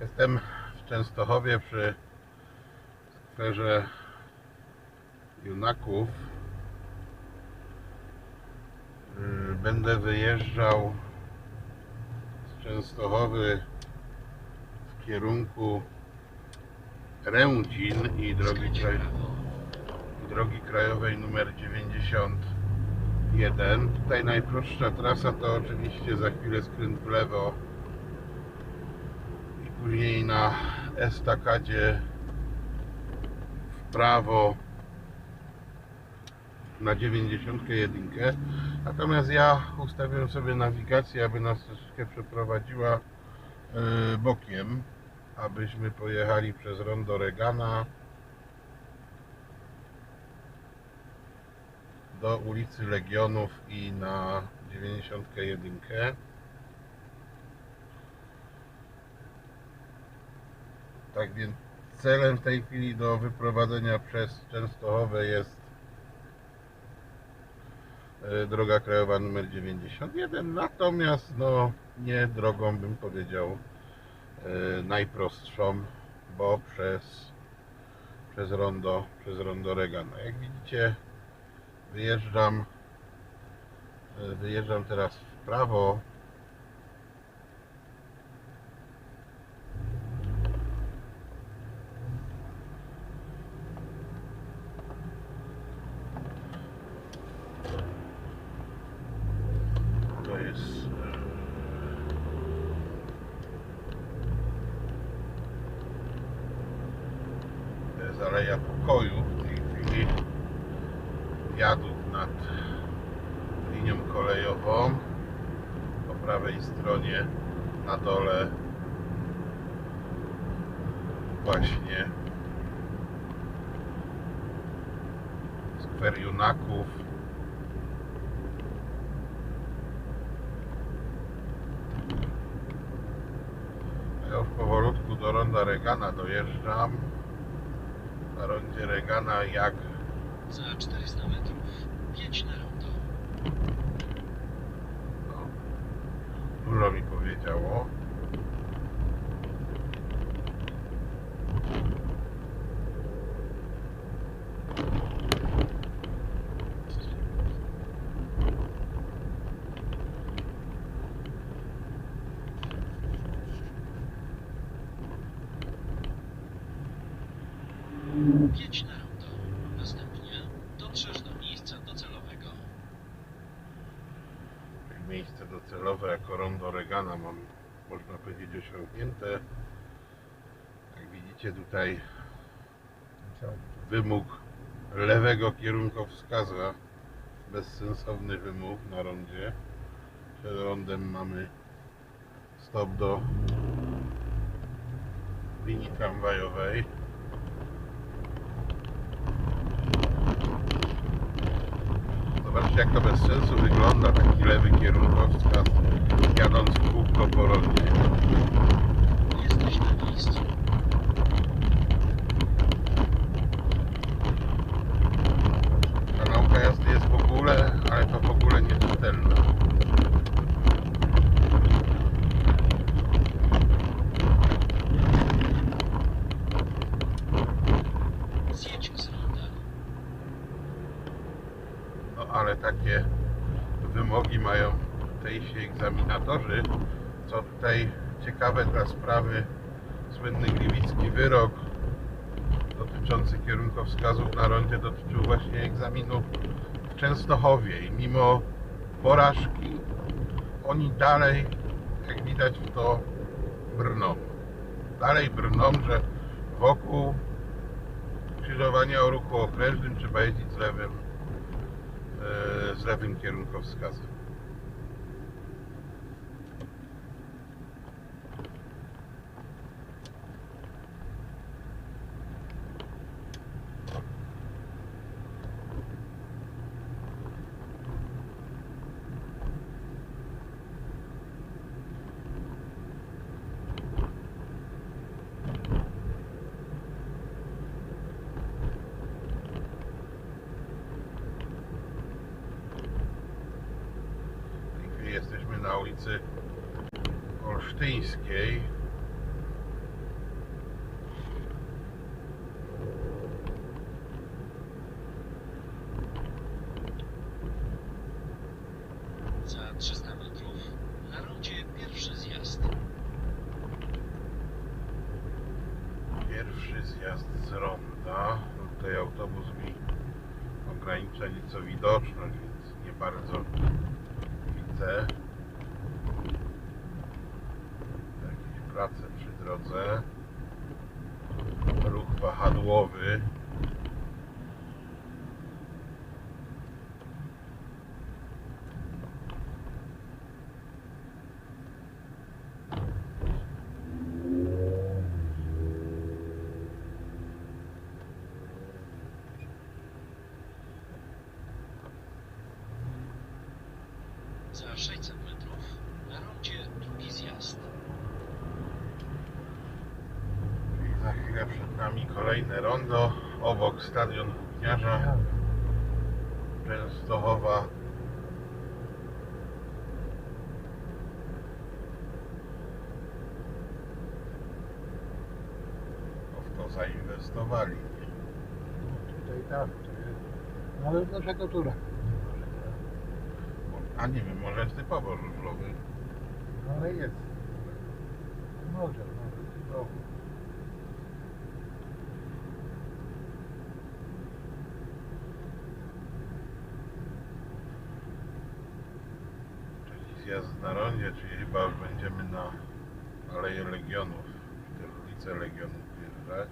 Jestem w Częstochowie przy skwerze Junaków. Yy, Będę wyjeżdżał z Częstochowy w kierunku Ręcin i drogi, kraj... drogi krajowej numer 91. Tutaj najprostsza trasa to oczywiście za chwilę skręt w lewo później na estakadzie w prawo na 91. Natomiast ja ustawiłem sobie nawigację, aby nas troszeczkę przeprowadziła e, bokiem, abyśmy pojechali przez rondo Regana do ulicy Legionów i na 91. Tak więc celem w tej chwili do wyprowadzenia przez Częstochowę jest e, droga krajowa numer 91, natomiast no nie drogą bym powiedział e, najprostszą, bo przez przez rondo, przez rondo Regana. Jak widzicie wyjeżdżam e, wyjeżdżam teraz w prawo to jest e, to jest Aleja Pokoju w tej chwili wiadukt nad linią kolejową. Po prawej stronie na dole właśnie skwer Junaków. Ja już powolutku do ronda Regana dojeżdżam na rondzie Regana jak Za 400 metrów. Jedź na rondo. No, dużo mi powiedziało. Jedź na rondo. Następnie dotrzesz do miejsca docelowego. Miejsce docelowe jako rondo Regana mam, można powiedzieć, osiągnięte. Jak widzicie tutaj wymóg lewego kierunkowskaza, bezsensowny wymóg na rondzie. Przed rondem mamy stop do linii tramwajowej. Zobaczcie jak to bez sensu wygląda taki lewy kierunkowskaz jadąc w kółko po. Jesteś na miejscu. Ta nauka jazdy jest w ogóle, ale to w ogóle nieczytelna. Zjedź z ronda. No ale takie wymogi mają tutejsi egzaminatorzy, co tutaj ciekawe dla sprawy słynny gliwicki wyrok dotyczący kierunkowskazów na rondzie dotyczył właśnie egzaminu w Częstochowie i mimo porażki oni dalej, jak widać w to brną. Dalej brną, że wokół skrzyżowania o ruchu okrężnym trzeba jeździć z lewym z lewym kierunkowskazem. Jesteśmy na ulicy Olsztyńskiej. Za 300 metrów na rondzie pierwszy zjazd. Pierwszy zjazd z ronda. Tutaj autobus mi ogranicza nieco widoczność, więc nie bardzo Prace przy drodze. Ruch wahadłowy. Za 600 metrów na rondzie drugi zjazd. I za chwilę przed nami kolejne rondo. Obok stadion Gniarza. Częstochowa. No w to zainwestowali. Tutaj tak. No ale dlaczego tu tak? A nie wiem, może jest typowo żużlowy. No ale jest. Może, może typowo. Czyli zjazd na rondzie, czyli chyba już będziemy na Aleję Legionów, te ulice Legionów wjeżdżać.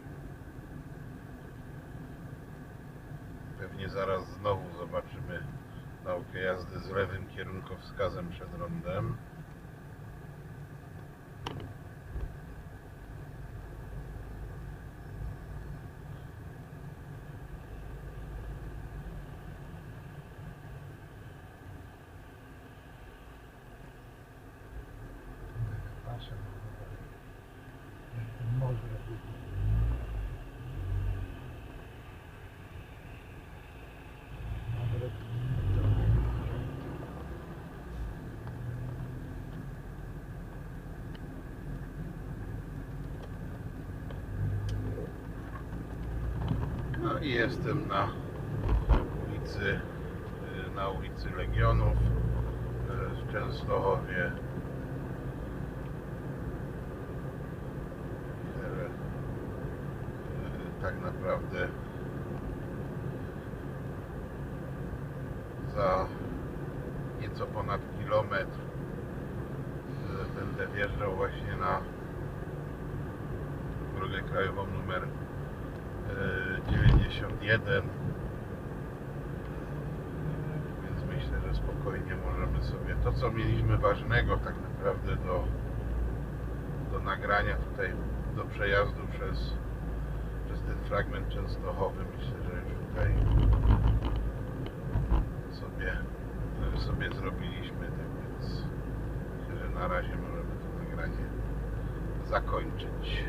Pewnie zaraz znowu zobaczymy naukę jazdy z lewym kierunkowskazem przed rondem. Patrzę na to. Może być. Nawet No i jestem na ulicy, y, na ulicy Legionów y, w Częstochowie. Y, Tak naprawdę za nieco ponad kilometr będę wjeżdżał właśnie na drogę krajową numer 91 więc myślę, że spokojnie możemy sobie to co mieliśmy ważnego tak naprawdę do, do nagrania tutaj do przejazdu przez, przez ten fragment częstochowy myślę, że już tutaj sobie, sobie zrobiliśmy tak więc myślę, że na razie możemy to nagranie zakończyć.